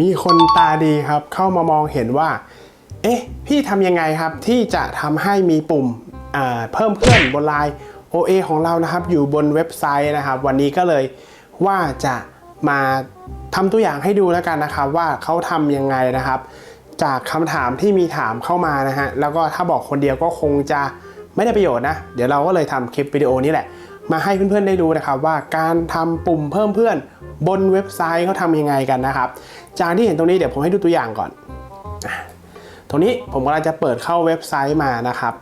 มีคนตาดีครับเข้ามามองเห็นว่า เอ๊ะ พี่ทำยังไงครับที่จะทำให้มีปุ่มเพิ่มเพื่อนบนไลน์ OA ของเรานะครับ อยู่บนเว็บไซต์นะครับ วันนี้ก็เลยว่าจะมาทำตัวอย่างให้ดูแล้วกันนะครับ ว่าเขาทำยังไงนะครับ จากคำถามที่มีถามเข้ามานะฮะแล้วก็ถ้าบอกคนเดียวก็คงจะไม่ได้ประโยชน์นะ เดี๋ยวเราก็เลยทำคลิปวิดีโอนี้แหละ มาให้เพื่อนๆได้ดูนะครับว่าการทำปุ่มเพิ่มเพื่อนบนเว็บไซต์เขาทำยังไงกันนะครับ จากที่เห็นตรงนี้เดี๋ยวผมให้ดูตัวอย่างก่อน ตรงนี้ผมกำลังจะเปิดเข้าเว็บไซต์มานะครับ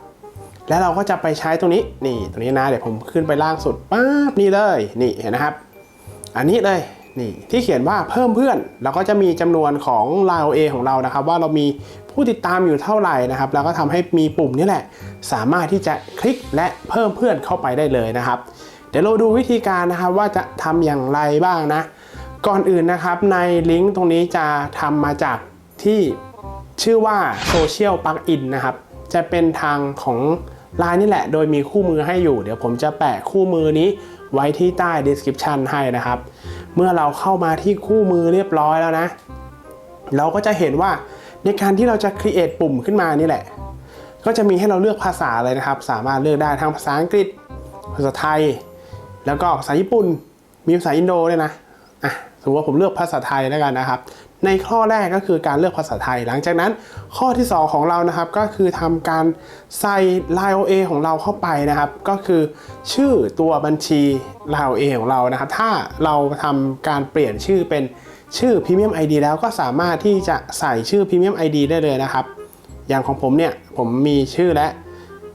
แล้วเราก็จะไปใช้ตรงนี้นี่ตรงนี้นะเดี๋ยวผมขึ้นไปล่างสุดป๊าบนี่เลยนี่เห็นนะครับ อันนี้เลยนี่ที่เขียนว่าเพิ่มเพื่อนเราก็จะมีจำนวนของ l i n e A ของเรานะครับ ว่าเรามี ผู้ติดตามอยู่เท่าไหร่นะครับ แล้วก็ทำให้มีปุ่มนี้แหละ สามารถที่จะคลิกและเพิ่มเพื่อนเข้าไปได้เลยนะครับ เดี๋ยวเราดูวิธีการนะครับว่าจะทำอย่างไรบ้างนะ ก่อนอื่นนะครับในลิงก์ตรงนี้จะทำมาจากที่ชื่อว่า Social Plugin นะครับ จะเป็นทางของ Line นี่แหละ โดยมีคู่มือให้อยู่ เดี๋ยวผมจะแปะคู่มือนี้ไว้ที่ใต้ description ให้นะครับ เมื่อเราเข้ามาที่คู่มือเรียบร้อยแล้วนะ เราก็จะเห็นว่า ในการที่เราจะ create ปุ่มขึ้นมานี่แหละ ก็จะมีให้เราเลือกภาษาเลยนะครับ สามารถเลือกได้ทั้งภาษาอังกฤษ ภาษาไทย แล้วก็ภาษาญี่ปุ่น มีภาษาอินโดด้วยนะ อะ สมมติว่าผมเลือกภาษาไทยแล้วกันนะครับ ในข้อแรกก็คือการเลือกภาษาไทย หลังจากนั้นข้อที่ 2 ของเรานะครับก็คือทำการใส่ Line OA ของเราเข้าไปนะครับ ก็คือชื่อตัวบัญชี Line OA ของเรานะครับ ถ้าเราทำการเปลี่ยนชื่อเป็นชื่อ Premium ID แล้วก็สามารถที่จะใส่ชื่อ Premium ID ได้เลยนะครับ อย่างของผมเนี่ยผมมีชื่อแล้ว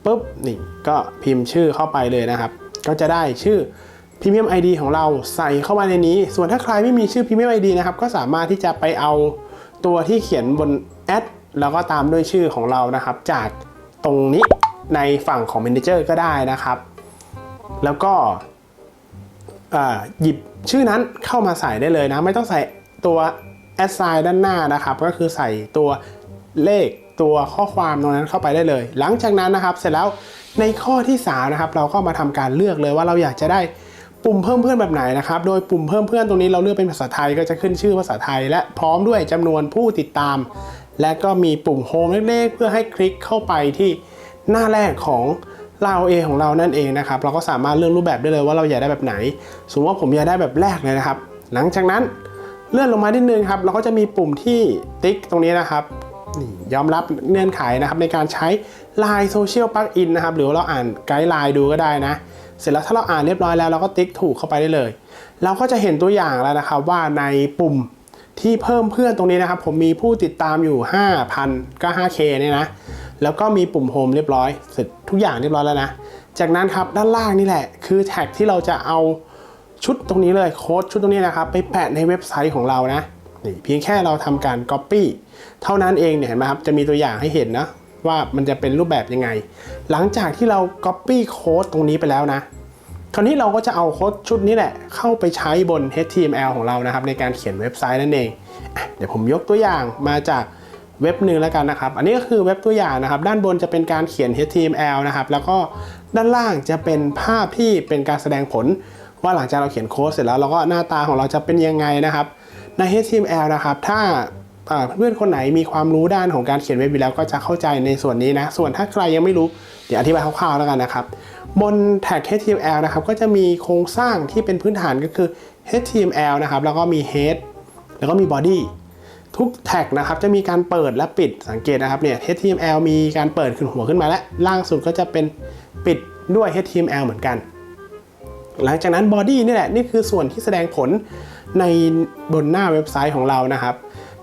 ปุ๊บนี่ก็พิมพ์ชื่อเข้าไปเลยนะครับ ก็จะได้ชื่อ Premium ID ของเราใส่เข้ามาในนี้ ส่วนถ้าใครไม่มีชื่อ Premium ID นะครับ ก็สามารถที่จะไปเอาตัวที่เขียนบนแอดแล้วก็ตามด้วยชื่อของเรานะครับ จากตรงนี้ในฝั่งของ Manager ก็ได้นะครับ แล้วก็หยิบชื่อนั้นเข้ามาใส่ได้เลยนะ ไม่ต้องใส่ตัว assign ด้านหน้านะครับ ก็คือใส่ตัวเลขตัวข้อความตรงนั้นเข้าไปได้เลย หลังจากนั้นนะครับ เสร็จแล้วในข้อที่3นะครับ เราก็มาทำการเลือกเลยว่าเราอยากจะได้ ปุ่มเพิ่มเพื่อนแบบไหนนะครับ โดยปุ่มเพิ่มเพื่อนตรงนี้เราเลือกเป็นภาษาไทยก็จะขึ้นชื่อภาษาไทย และพร้อมด้วยจำนวนผู้ติดตาม และก็มีปุ่มโฮมเล็กๆ เพื่อให้คลิกเข้าไปที่หน้าแรกของเราเอของเรานั่นเองนะครับ เราก็สามารถเลือกรูปแบบได้เลยว่าเราอยากได้แบบไหน สมมติว่าผมอยากได้แบบแรกเลยนะครับ หลังจากนั้นเลื่อนลงมานิดนึงครับ เราก็จะมีปุ่มที่ติ๊กตรงนี้นะครับนี่ยอมรับเงื่อนไขนะครับในการใช้ Line Social Plugin นะครับ หรือเราอ่านไกด์ไลน์ดูก็ได้นะ เสร็จแล้วถ้าเราอ่านเรียบร้อยแล้วเราก็ติ๊กถูกเข้าไปได้เลย เราก็จะเห็นตัวอย่างแล้วนะครับว่าในปุ่มที่เพิ่มเพื่อนตรงนี้นะครับ ผมมีผู้ติดตามอยู่ 5,000 ก็ 5K เนี่ยนะ แล้วก็มีปุ่มโฮมเรียบร้อย เสร็จทุกอย่างเรียบร้อยแล้วนะ จากนั้นครับด้านล่างนี่แหละ คือแท็กที่เราจะเอาชุดตรงนี้เลยโค้ดชุดตรงนี้นะครับ ไปแปะในเว็บไซต์ของเรานะนี่เพียงแค่เราทำการ Copy เท่านั้นเองเนี่ยเห็นไหมครับ จะมีตัวอย่างให้เห็นนะ ว่ามันจะเป็นรูปแบบยังไง หลังจากที่เรา Copy โค้ดตรงนี้ไปแล้วนะ คราวนี้เราก็จะเอาโค้ดชุดนี้แหละ เข้าไปใช้บน HTML ของเรานะครับ ในการเขียนเว็บไซต์นั่นเอง เดี๋ยวผมยกตัวอย่างมาจากเว็บหนึ่งแล้วกันนะครับ อันนี้ก็คือเว็บตัวอย่างนะครับ ด้านบนจะเป็นการเขียน HTML นะครับ แล้วก็ด้านล่างจะเป็นภาพที่เป็นการแสดงผล ว่าหลังจากเราเขียนโค้ดเสร็จแล้วเราก็หน้าตาของเราจะเป็นยังไงนะครับ ใน HTML นะครับ ถ้า เพื่อนคนไหนมีความรู้ด้านของการเขียนเว็บอยู่แล้วก็จะเข้าใจในส่วนนี้นะ ส่วนถ้าใครยังไม่รู้ เดี๋ยวอธิบายคร่าวๆแล้วกันนะครับ บนแท็ก HTML นะครับก็จะมีโครงสร้างที่เป็นพื้นฐานก็คือ HTML นะครับแล้วก็มี head แล้วก็มี body ทุกแท็กนะครับจะมีการเปิดและปิดสังเกตนะครับเนี่ย HTML มีการเปิดขึ้นหัวขึ้นมาและล่างสุดก็จะเป็นปิดด้วย HTML เหมือนกัน หลังจากนั้น body นี่แหละนี่คือส่วนที่แสดงผลในบนหน้าเว็บไซต์ของเรานะครับ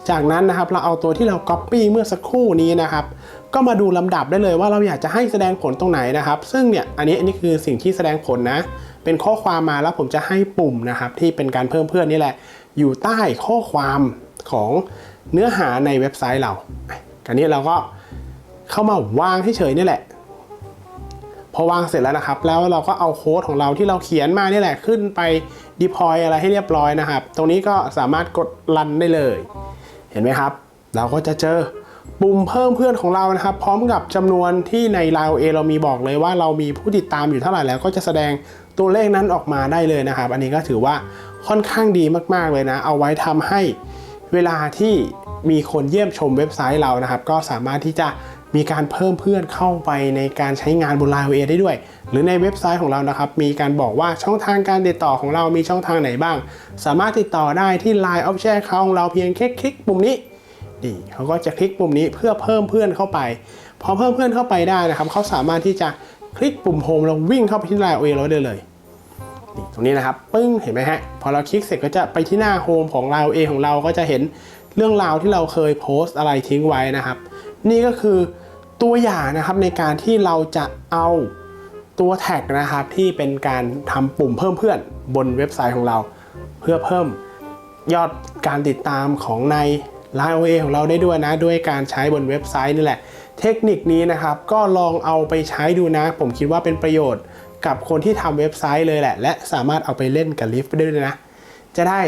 จากนั้นนะครับเราเอาตัวที่เรา Copy เมื่อสักครู่นี้นะครับก็มาดูลำดับได้เลยว่าเราอยากจะให้แสดงผลตรงไหนนะครับ ซึ่งเนี่ยอันนี้อันนี้คือสิ่งที่แสดงผลนะ เป็นข้อความมาแล้วผมจะให้ปุ่มนะครับ ที่เป็นการเพิ่มเพื่อนนี่แหละ อยู่ใต้ข้อความของเนื้อหาในเว็บไซต์เราอันนี้เราก็เข้ามาวางเฉยๆนี่แหละ พอวางเสร็จแล้วนะครับ แล้วเราก็เอาโค้ดของเราที่เราเขียนมานี่แหละขึ้นไป deploy อะไรให้เรียบร้อยนะครับ ตรงนี้ก็สามารถกดรันได้เลย เห็นไหมครับ เราก็จะเจอปุ่มเพิ่มเพื่อนของเรานะครับ พร้อมกับจำนวนที่ใน Line A เรามีบอกเลยว่าเรามีผู้ติดตามอยู่เท่าไหร่แล้วก็จะแสดงตัวเลขนั้นออกมาได้เลยนะครับ อันนี้ก็ถือว่าค่อนข้างดีมากๆเลยนะ เอาไว้ทำให้เวลาที่มีคนเยี่ยมชมเว็บไซต์เรานะครับ ก็สามารถที่จะ มีการเพิ่มเพื่อนเข้าไปในการใช้งานบน Line OA ได้ด้วย หรือในเว็บไซต์ของเรานะครับ มีการบอกว่าช่องทางการติดต่อของเรามีช่องทางไหนบ้าง สามารถติดต่อได้ที่ Line Official ของเราเพียงแค่คลิกปุ่มนี้นี่เขาก็จะคลิกปุ่มนี้เพื่อเพิ่มเพื่อนเข้าไป พอเพิ่มเพื่อนเข้าไปได้นะครับ เขาสามารถที่จะคลิกปุ่มโฮมแล้ววิ่งเข้าไปที่ Line OA เราได้เลยนี่ตรงนี้นะครับปึ้งเห็นไหมฮะพอเราคลิกเสร็จก็จะไปที่หน้าโฮมของ Line OA ของเราก็จะเห็นเรื่องราวที่เราเคยโพสต์อะไรทิ้งไว้นะครับ นี่ก็คือ ตัวอย่างนะครับในการที่เราจะเอาตัวแท็กนะครับที่เป็นการทำปุ่มเพิ่มเพื่อนบนเว็บไซต์ของเรา เพื่อเพิ่มยอดการติดตามของใน Line OA ของเราได้ด้วยนะ ด้วยการใช้บนเว็บไซต์นี่แหละ เทคนิคนี้นะครับก็ลองเอาไปใช้ดูนะ ผมคิดว่าเป็นประโยชน์กับคนที่ทำเว็บไซต์เลยแหละ และสามารถเอาไปเล่นกับลิฟต์ได้ด้วยนะ จะได้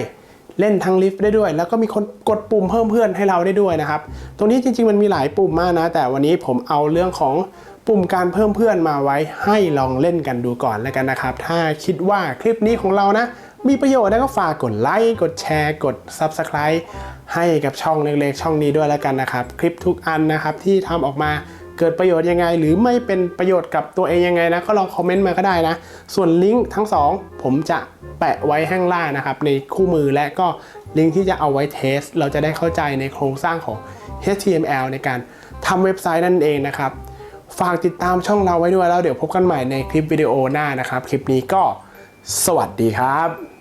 เล่นทั้งลิฟต์ได้ด้วย แล้วก็มีคนกดปุ่มเพิ่มเพื่อนให้เราได้ด้วยนะครับ ตรงนี้จริงๆมันมีหลายปุ่มมากนะ แต่วันนี้ผมเอาเรื่องของปุ่มการเพิ่มเพื่อนมาไว้ให้ลองเล่นกันดูก่อนแล้วกันนะครับ ถ้าคิดว่าคลิปนี้ของเรานะ มีประโยชน์แล้วก็ฝากกดไลค์กดแชร์ กด Subscribe ให้กับช่องเล็กๆ ช่องนี้ด้วยแล้วกันนะครับ คลิปทุกอันนะครับที่ทำออกมา เกิดประโยชน์ยังไง หรือไม่เป็นประโยชน์กับตัวเองยังไงนะก็ลองคอมเมนต์มาก็ได้นะ ส่วนลิงก์ทั้งสองผมจะแปะไว้ข้างล่างนะครับ ในคู่มือและก็ลิงก์ที่จะเอาไว้เทส เราจะได้เข้าใจในโครงสร้างของ HTML ในการทำเว็บไซต์นั่นเองนะครับ ฝากติดตามช่องเราไว้ด้วยแล้วเดี๋ยวพบกันใหม่ในคลิปวิดีโอหน้านะครับ คลิปนี้ก็สวัสดีครับ